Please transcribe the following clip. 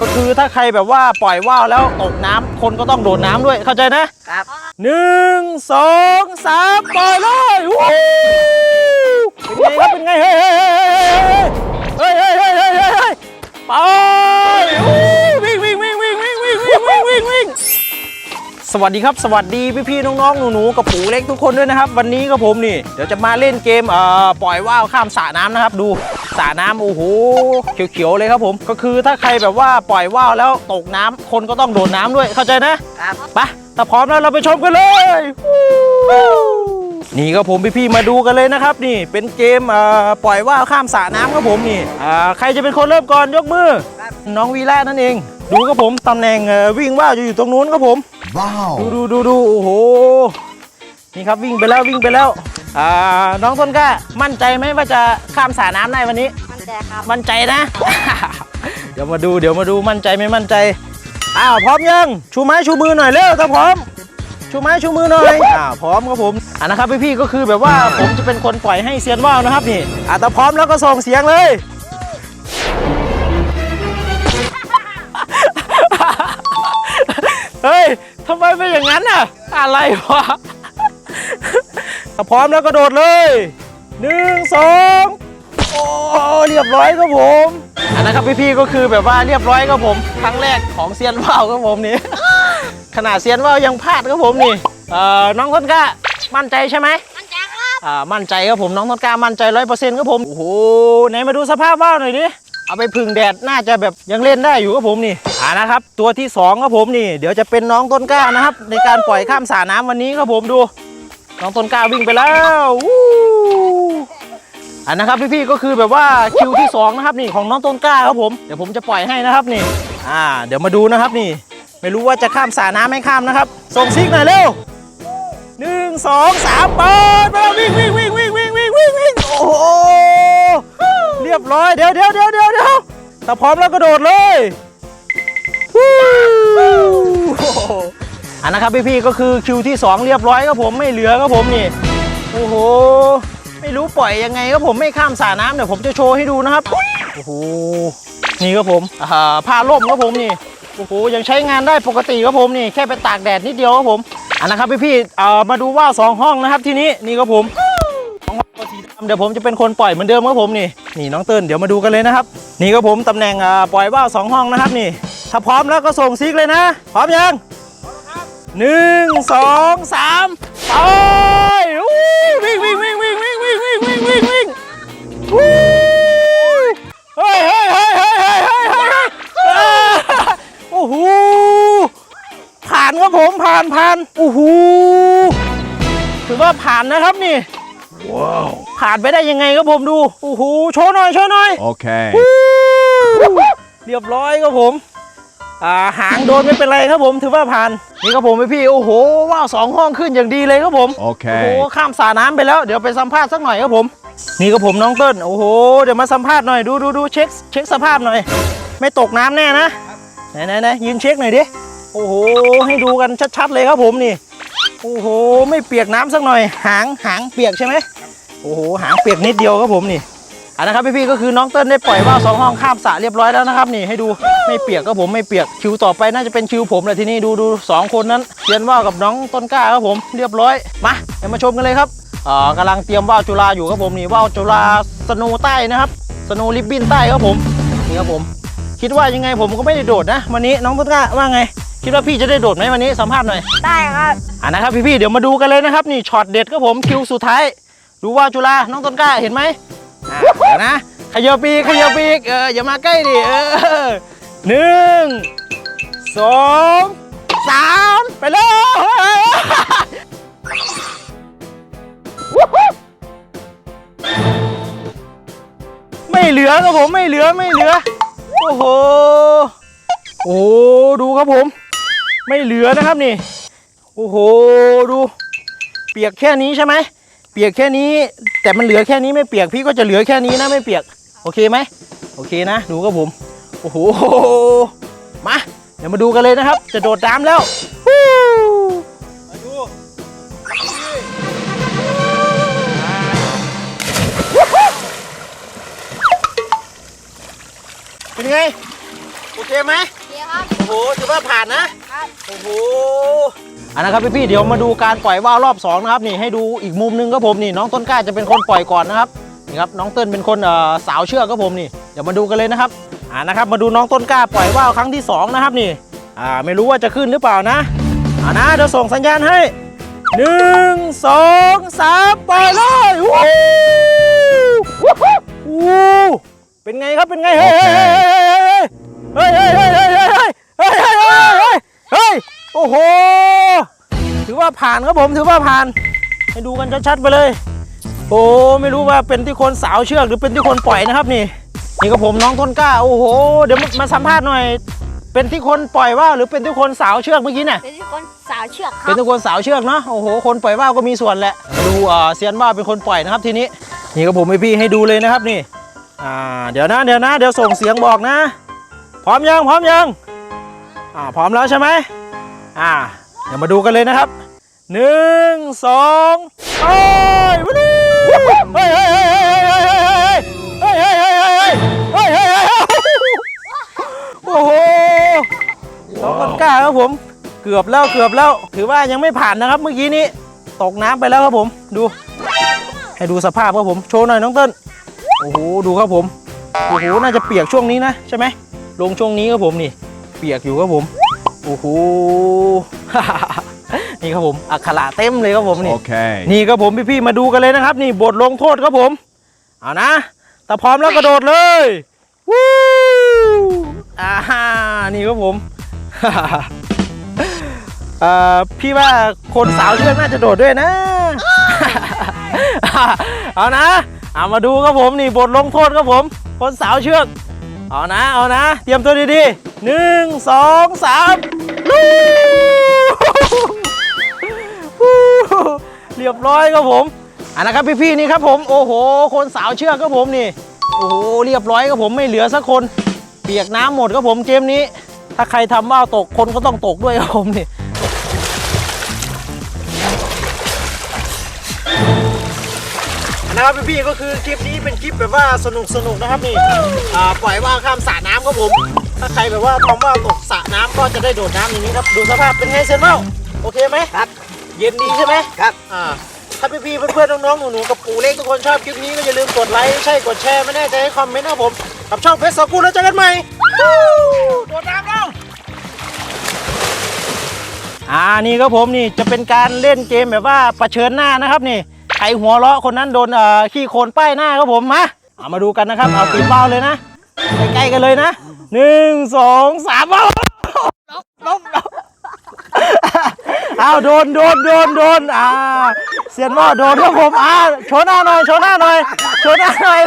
ก็คือถ้าใครแบบว่าปล่อยว่าวแล้วตกน้ำคนก็ต้องโดดน้ำด้วยเข้าใจนะครับ หนึ่งสองสามปล่อยเลยวู้เป็นไงครับเป็นไงเฮ้ยเฮ้ยเฮ้ยเฮ้ยเฮ้ยเฮ้ยเฮ้ยเฮ้ยไปวู้วิ่งวิ่งวิ่งวิ่งวิ่งวิ่งวิ่งวิ่งวิ่งวิ่ง สวัสดีครับสวัสดีพี่พี่ๆน้องๆหนูๆกับปู่เล็กทุกคนด้วยนะครับ วันนี้ก็ผมนี่เดี๋ยวจะมาเล่นเกมเอ่อปล่อยว่าวข้ามสระน้ำนะครับ ดู สระน้ำโอ้โหเขียวๆเลยครับผม ก็คือถ้าใครแบบว่าปล่อยว่าวแล้วตกน้ำคนก็ต้องโดดน้ำด้วยเข้าใจนะครับไปถ้าพร้อมแล้วเราไปชมกันเลยวู้นี่ก็ผมพี่ๆมาดูกันเลยนะครับ นี่เป็นเกมเอ่อปล่อยว่าวข้ามสระน้ำครับผมนี่อ่าใครจะเป็นคนเริ่มก่อนยกมือครับน้องวีล่านั่นเอง ดูครับผมตำแหน่งเอ่อวิ่งว่าวจะอยู่ตรงนู้นครับผม Wow. ดูดูดูดูโอ้โหนี่ครับวิ่งไปแล้ววิ่งไปแล้ว อ่าน้องต้นกล้ามั่นใจไหมว่าจะข้ามสระน้ำได้วันนี้ มั่นใจครับ มั่นใจนะ เดี๋ยวมาดูเดี๋ยวมาดูมั่นใจไม่มั่นใจ อ้าวพร้อมยัง ชูไม้ชูมือหน่อยเร็วถ้าพร้อม ชูไม้ชูมือหน่อยอ้าวพร้อมครับผมอ่านะครับพี่ๆก็คือแบบว่าผมจะเป็นคนปล่อยให้เซียนว่าวนะครับนี่อ่าถ้าพร้อมแล้วก็ส่งเสียงเลย เฮ้ยทำไมเป็นอย่างนั้นน่ะ อะไรวะ ถ้าพร้อมแล้วก็โดดเลยหนึ่งสองโอ้เรียบร้อยครับผม อันนะครับพี่ๆก็คือแบบว่าเรียบร้อยครับผม ครั้งแรกของเซียนว่าวครับผมนี่ ขนาดเซียนว่าวยังพลาดครับผมนี่เอ่อน้องต้นกล้ามั่นใจใช่ไหมมั่นใจครับอ่ามั่นใจครับผมน้องต้นกล้ามั่นใจร้อยเปอร์เซ็นต์ครับผมโอ้โหไหนมาดูสภาพว่าวหน่อยดิเอาไปพึ่งแดดน่าจะแบบยังเล่นได้อยู่ครับผมนี่อ่านะครับ ตัวที่สองครับผมนี่ เดี๋ยวจะเป็นน้องต้นกล้านะครับ ในการปล่อยข้ามสระน้ำวันนี้ครับผมดู น้องต้นกล้าวิ่งไปแล้วอันนะครับพี่ๆก็คือแบบว่าคิวที่สองนะครับนี่ของน้องต้นกล้าครับผมเดี๋ยวผมจะปล่อยให้นะครับนี่อ่าเดี๋ยวมาดูนะครับนี่ ไม่รู้ว่าจะข้ามสระน้ำไม่ข้ามนะครับ ส่งซิกหน่อยเร็วหนึ่งสองสามเปิดไปแล้ววิ่งวิ่งวิ่งวิ่งวิ่งวิ่งวิ่งวิ่งโอ้โหเรียบร้อยเดี๋ยวเดี๋ยวเดี๋ยวเดี๋ยวเดี๋ยวถ้าพร้อมแล้วก็โดดเลยวู้ อันนะครับพี่ๆก็คือคิวที่สองเรียบร้อยครับผมไม่เหลือครับผมนี่โอ้โหไม่รู้ปล่อยยังไงครับผมไม่ข้ามสระน้ำเดี๋ยวผมจะโชว์ให้ดูนะครับโอ้โหนี่ครับผมอ่าผ้าล่มครับผมนี่โอ้โหยังใช้งานได้ปกติครับผมนี่แค่ไปตากแดดนิดเดียวครับผมอันนะครับพี่พี่ๆเอ่อมาดูว่าวสองห้องนะครับที่นี้นี่ครับผมสองห้องตัวสีดำเดี๋ยวผมจะเป็นคนปล่อยเหมือนเดิมครับผมนี่นี่น้องเติ้ลเดี๋ยวมาดูกันเลยนะครับ นี่ครับผมตำแหน่งอ่อปล่อยว่าวสองห้องนะครับนี่ ถ้าพร้อมแล้วก็ส่งซิกเลยนะ พร้อมยัง หนึ่งสองสามไปวิ่งวิ่งวิ่งวิ่งวิ่งวิ่งวิ่งวิ่งวิ่งวิ่งวู้เฮ้ยเฮ้ยเฮ้ยเฮ้ยเฮ้ยเฮ้ยเฮ้ยโอ้โหผ่านครับผมผ่านผ่านโอ้โหถือว่าผ่านนะครับนี่ Wow. ผ่านไปได้ยังไงครับผมดูโอ้โหโชว์หน่อยโชว์หน่อย Okay. เรียบร้อยครับผม หางโดนไม่เป็นไรครับผมถือว่าผ่านนี่ครับผมพี่พี่ๆโอ้โหว้าวสองห้องขึ้นอย่างดีเลยครับผมโอ้โห Okay. ข้ามสระน้ำไปแล้วเดี๋ยวไปสัมภาษณ์สักหน่อยครับผม นี่ครับผมน้องเติ้ลโอ้โหเดี๋ยวมาสัมภาษณ์หน่อยดูดูดูเช็คเช็คสภาพหน่อย ไม่ตกน้ำแน่นะไหนไหนไหนยืนเช็คหน่อยดิโอ้โหให้ดูกันชัดๆเลยครับผมนี่ โอ้โหไม่เปียกน้ำสักหน่อย หางหางเปียกใช่ไหมโอ้โหหางเปียกนิดเดียวครับผมนี่ อันนะครับพี่ๆก็คือน้องเติ้ลได้ปล่อยว่าวสองห้องข้ามสระเรียบร้อยแล้วนะครับนี่ให้ดูไม่เปียกครับผมไม่เปียกคิวต่อไปน่าจะเป็นคิวผมเลยที่นี่ดูดูสองคนนั้นเรียนว่าวกับน้องต้นกล้าครับผมเรียบร้อยมาเดี๋ยวมาชมกันเลยครับอ่ากำลังเตรียมว่าวจุฬาอยู่ครับผมนี่ว่าวจุฬาสโนว์ใต้นะครับสโนว์ริบบิ้นใต้ครับผมนี่ครับผมคิดว่ายังไงผมก็ไม่ได้โดดนะ วันนี้น้องต้นกล้าว่าไง คิดว่าพี่จะได้โดดไหมวันนี้สัมภาษณ์หน่อยได้ครับอ่านะครับพี่ๆเดี๋ยวมาดูกันเลยนะครับนี่ช็อตเด็ดครับผมคิวสุดท้าย ดูว่าจุฬาน้องต้นกล้าเห็นไหม อ่าเดี๋ยวนะขยับปีกขยับปีกเอออย่ามาใกล้ดิเออหนึ่งสองสามไปเลยไม่เหลือครับผมไม่เหลือไม่เหลือ โอ้โหโอ้โดูครับผม ไม่เหลือนะครับนี่ โอ้โหดู เปียกแค่นี้ใช่ไหม เปียกแค่นี้ แต่มันเหลือแค่นี้ไม่เปียกพี่ก็จะเหลือแค่นี้นะไม่เปียก โอเคไหมโอเคนะดูครับผมโอ้โหมาเดี๋ยวมาดูกันเลยนะครับ จะโดดน้ำแล้วฮู้มาดูเป็นไง โอเคเคไหมเดี๋ยวครับ โอ้โหถือว่าผ่านนะ ครับ โอ้โห อันนะครับพี่ๆเดี๋ยวมาดูการปล่อยว่าวรอบสองนะครับนี่ให้ดูอีกมุมหนึงครับผมนี่น้องต้นกล้าจะเป็นคนปล่อยก่อนนะครับนี่ครับน้องเติ้ลเป็นคนสาวเชือกครับผมนี่เดี๋ยวมาดูกันเลยนะครับอ่านะครับมาดูน้องต้นกล้าปล่อยว่าวครั้งที่สองนะครับนี่อ่าไม่รู้ว่าจะขึ้นหรือเปล่านะอ่านะเดี๋ยวส่งสัญญาณให้หนึ่งสองสามปล่อยเลยวู้วู้เป็นไงครับเป็นไงเฮ้ยเฮ้ยเฮ้ยเฮ้ย โอ้โห ถือว่าผ่านครับผมถือว่าผ่าน ให้ดูกันชัดๆไปเลย โอ้ไม่รู้ว่าเป็นที่คนสาวเชือกหรือเป็นที่คนปล่อยนะครับนี่ นี่ก็ผมน้องต้นกล้า โอ้โห เดี๋ยวมาสัมภาษณ์หน่อย เป็นที่คนปล่อยว่าวหรือเป็นที่คนสาวเชือกเมื่อกี้น่ะเป็นคนสาวเชือกคเป็รันบทุกคนสาวเชือกเนาะ โอ้โห คนปล่อยว่าวก็มีส่วนแหละ ดูเอ่อเซียนว่าวเป็นคนปล่อยนะครับทีนี้ นี่ก็ผมให้พี่ให้ดูเลยนะครับนี่ อ่า เดี๋ยวนะเดี๋ยวนะ เดี๋ยวส่งเสียงบอกนะ พร้อมยังพร้อมยัง อ่า พร้อมแล้วใช่ไหม อ่า เดี๋ยวมาดูกันเลยนะครับหนึ่งสองไปวู้เฮ้ยเฮ้ยเฮ้ยเฮ้ยเฮ้ยเฮ้ยเฮ้ยเฮ้ยเฮ้ยเฮ้ยโอ้โหน้องต้นกล้าครับผมเกือบแล้วเกือบแล้ว ถือว่ายังไม่ผ่านนะครับ เมื่อกี้นี้ตกน้ำไปแล้วครับผม ดู ให้ดูสภาพครับผมโชว์หน่อยน้องเต้นโอ้โหดูครับผมโอ้โหน่าจะเปียกช่วงนี้นะใช่ไหมลงช่วงนี้ครับผมนี่ เปียกอยู่ครับผม โอ้โห นี่ครับผมอักขระเต็มเลยครับผมนี่ Okay. นี่ครับผมพี่ๆมาดูกันเลยนะครับ นี่บทลงโทษครับผม เอานะถ้าพร้อมแล้วกระโดดเลยวู้อ่านี่ครับผม เอ่อพี่ว่าคนสาวเชือกน่าจะโดดด้วยนะ เอานะเอามาดูครับผมนี่บทลงโทษครับผม คนสาวเชือก เอานะเอานะ เตรียมตัวดีๆหนึ่งสองสามลู เรียบร้อยครับผมอันนะครับพี่ๆนี่ครับผมโอ้โห คนสาวเชือกครับผมนี่โอ้โหเรียบร้อยครับผมไม่เหลือสักคน เปียกน้ำหมดครับผมเกมนี้ ถ้าใครทำว่าวตกคนก็ต้องตกด้วยครับผมนี่นะครับพี่ๆก็คือคลิปนี้เป็นคลิปแบบว่าสนุกสนุกๆนะครับนี่ปล่อยว่าวข้ามสระน้ำครับผม ถ้าใครแบบว่าทำว่าวตกสระน้ำก็จะได้โดดน้ำอย่างนี้ครับ ดูสภาพเป็นไงเซนเมาโอเคไหมครับ เย็นดีใช่ไหมครับ อ่า ถ้าพี่ๆเพื่อนๆน้องๆหนูๆกับปู่เล็กทุกคนชอบคลิปนี้ก็อย่าลืมกดไลค์ใช่กดแชร์ไม่แน่ใจให้คอมเมนต์นะครับผมกับช่องเฟซสกูลแล้วเจอกันใหม่วู้โดดน้ำแล้ว อ่านี่ครับผมนี่จะเป็นการเล่นเกมแบบว่าเผชิญหน้านะครับนี่ใครหัวเราะคนนั้นโดนเอ่อขี้โคลนป้ายหน้าครับผมมาเอามาดูกันนะครับเอาปิดเบ้าเลยนะ ใกล้ๆกันเลยนะหนึ่งสองสามเอาลบลบลบเอาโดนโดนโดนโดนอ่าเสียนว่าโดนครับผมอ่าโชว์หน้าหน่อยโชว์หน้าหน่อยโชว์หน้าหน่อย